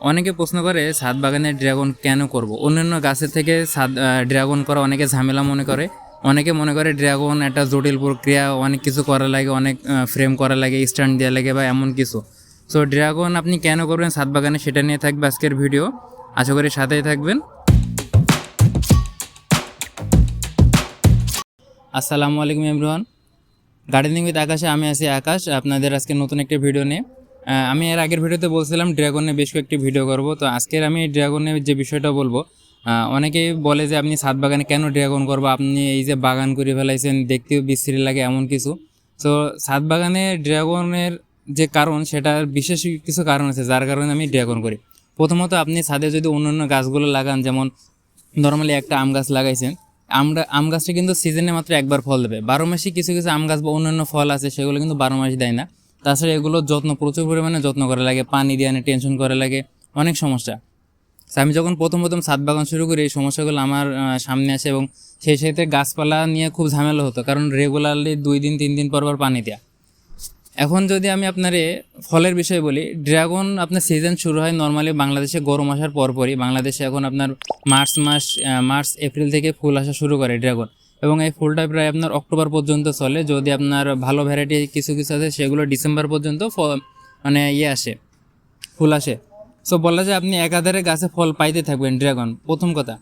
অনেকে প্রশ্ন করে ছাদ বাগানে ড্রাগন কেন করব? অন্যান্য গাছের থেকে ছাদ ড্রাগন করা অনেকে ঝামেলা মনে করে। অনেকে মনে করে ড্রাগন একটা জটিল প্রক্রিয়া, অনেক কিছু করা লাগে, অনেক ফ্রেম করা লাগে স্ট্যান্ড দেওয়া লাগে বা এমন কিছু। সো ড্রাগন আপনি কেন করবেন ছাদ বাগানে সেটা নিয়ে থাকবে আজকের ভিডিও। আশা করি সাথেই থাকবেন। আসসালামু আলাইকুম এভরিওয়ান। গার্ডেনিং উইথ আকাশে আমি আছি আকাশ। আপনাদের আজকে নতুন একটি ভিডিও নিয়ে। আমি এর আগের ভিডিওতে বলছিলাম ড্রাগনে বেশ কয়েকটি ভিডিও করব। তো আজকের আমি ড্রাগনের যে বিষয়টা বলব অনেকেই বলে যে আপনি ছাদ বাগানে কেন ড্রাগন করব? আপনি এই যে বাগান করে ফেলাইছেন, দেখতেও বিশ্রী লাগে এমন কিছু। তো ছাদ বাগানে ড্রাগনের যে কারণ, সেটার বিশেষ কিছু কারণ আছে, যার কারণে আমি ড্রাগন করি। প্রথমত আপনি ছাদে যদি অন্যান্য গাছগুলো লাগান, যেমন নর্মালি একটা আম গাছ লাগাইছেন, আমরা আম গাছটা কিন্তু সিজনে মাত্র একবার ফল দেবে। বারো মাসে কিছু কিছু আম গাছ বা অন্যান্য ফল আছে, সেগুলো কিন্তু বারো মাস দেয় না। তাছাড়া এগুলো যত্ন, প্রচুর পরিমাণে যত্ন করা লাগে, পানি দিয়ে আনে টেনশন করা লাগে, অনেক সমস্যা। আমি যখন প্রথম প্রথম ছাদ বাগান শুরু করি, এই সমস্যাগুলো আমার সামনে আসে এবং সেই সাথে গাছপালা নিয়ে খুব ঝামেলা হতো, কারণ রেগুলারলি দুই দিন, তিন দিন পর পর পানি দেওয়া এখন যদি আমি আপনার ফলের বিষয়ে বলি, ড্রাগন আপনার সিজন শুরু হয় নর্মালি বাংলাদেশে গরম আসার পরপরই। বাংলাদেশে এখন আপনার মার্চ মাস মার্চ, এপ্রিল থেকে ফুল আসা শুরু করে ড্রাগন। এবং এই ফুলটা প্রায় আপনার অক্টোবর পর্যন্ত চলে। যদি আপনার ভালো ভ্যারাইটি কিছু কিছু আছে, সেগুলো ডিসেম্বর পর্যন্ত মানে ইয়ে আসে, ফুল আসে। সো বলা যায় আপনি একাধারে গাছে ফল পাইতে থাকবেন ড্রাগন প্রথম কথা।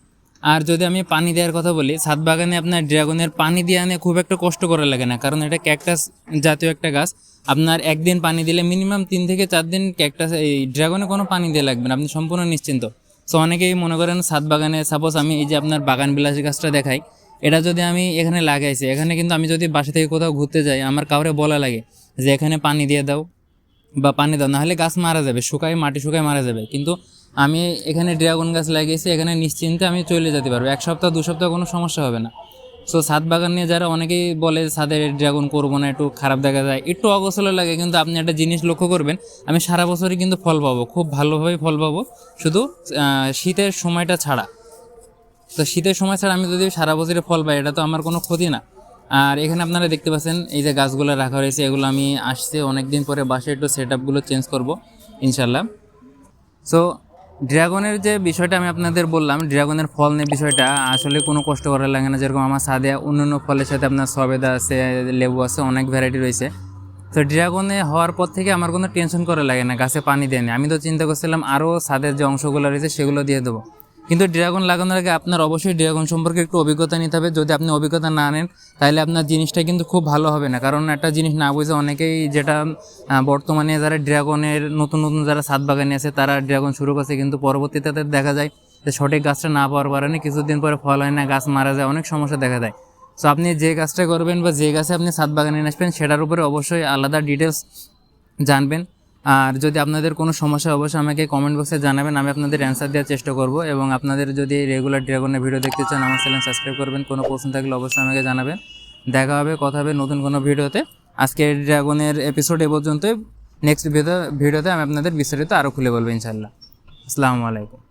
আর যদি আমি পানি দেওয়ার কথা বলি, ছাদ বাগানে আপনার ড্রাগনের পানি দিয়ে আনে খুব একটা কষ্ট করা লাগে না, কারণ এটা ক্যাকটাস জাতীয় একটা গাছ। আপনার একদিন পানি দিলে মিনিমাম তিন থেকে চার দিন ক্যাকটাস এই ড্রাগনে কোনো পানি দিয়ে লাগবে না, আপনি সম্পূর্ণ নিশ্চিন্ত। সো অনেকেই মনে করেন ছাদ বাগানে সাপোজ আমি এই যে আপনার বাগান বিলাসী গাছটা দেখাই এটা যদি আমি এখানে লাগাইছি, এখানে কিন্তু আমি যদি বাসা থেকে কোথাও ঘুরতে যাই, আমার কাউরে বলা লাগে যে এখানে পানি দিয়ে দাও বা পানি দাও, নাহলে গাছ মারা যাবে, শুকায়, মাটি শুকায় মারা যাবে। কিন্তু আমি এখানে ড্রাগন গাছ লাগিয়েছি, এখানে নিশ্চিন্তে আমি চলে যেতে পারব। এক সপ্তাহ, দু সপ্তাহ কোনো সমস্যা হবে না। সো ছাদ বাগান নিয়ে যারা অনেকেই বলে ছাদের ড্রাগন করব না, একটু খারাপ দেখা যায়, একটু অগোছলো লাগে, কিন্তু আপনি একটা জিনিস লক্ষ্য করবেন, আমি সারা বছরই কিন্তু ফল পাবো, খুব ভালোভাবে ফল পাবো। শুধু শীতের সময়টা ছাড়া। তো শীতের সময় ছাড়া আমি যদি সারা বছরে ফল পাই, এটা তো আমার কোনো ক্ষতি না। আর এখানে আপনারা দেখতে পাচ্ছেন, এই যে গাছগুলো রাখা হয়েছে এগুলো আমি আসছে অনেক দিন পরে বাসে একটু সেট আপগুলো চেঞ্জ করব ইনশাল্লাহ সো ড্রাগনের যে বিষয়টা আমি আপনাদের বললাম, ড্রাগনের ফল নিয়ে বিষয়টা, আসলে কোনো কষ্ট করার লাগে না। যেরকম আমার সাদে অন্যান্য ফলের সাথে আপনার সবেদা আছে, লেবু আছে, অনেক ভ্যারাইটি রয়েছে। তো ড্রাগনে হওয়ার পর থেকে আমার কোনো টেনশন করা লাগে না, গাছে পানি দেয় না। আমি তো চিন্তা করছিলাম আরও ছাদের যে অংশগুলো রয়েছে, সেগুলো দিয়ে দেবো। কিন্তু ড্রাগন লাগানোর আগে আপনার অবশ্যই ড্রাগন সম্পর্কে একটু অভিজ্ঞতা নিতে হবে। যদি আপনি অভিজ্ঞতা না নেন, তাহলে আপনার জিনিসটা কিন্তু খুব ভালো হবে না। কারণ একটা জিনিস না বুঝে অনেকেই যেটা বর্তমানে যারা ড্রাগনের, নতুন নতুন যারা ছাদ বাগানে আছে, তারা ড্রাগন শুরু করছে। কিন্তু পরবর্তীতে তাদের দেখা যায় যে সঠিক গাছটা না পাওয়ার কারণে কিছুদিন পরে ফল হয় না, গাছ মারা যায়, অনেক সমস্যা দেখা দেয়। সো আপনি যে গাছটা করবেন বা যে গাছে আপনি ছাদ বাগানে আসবেন, সেটার উপরে অবশ্যই আলাদা ডিটেলস জানবেন। আর যদি আপনাদের কোনো সমস্যা অবশ্যই আমাকে কমেন্ট বক্সে জানাবেন, আমি আপনাদের অ্যান্সার দেওয়ার চেষ্টা করব এবং আপনাদের যদি রেগুলার ড্রাগনের ভিডিও দেখতে চান, আমার চ্যানেল সাবস্ক্রাইব করবেন, কোনো প্রশ্ন থাকলে অবশ্যই আমাকে জানাবেন। দেখা হবে, কথা হবে নতুন কোনো ভিডিওতে। আজকে ড্রাগনের এপিসোড এ পর্যন্তই। নেক্সট ভিডিও ভিডিওতে আমি আপনাদের বিস্তারিত আরও খুলে বলব ইনশাল্লাহ আসসালামু আলাইকুম।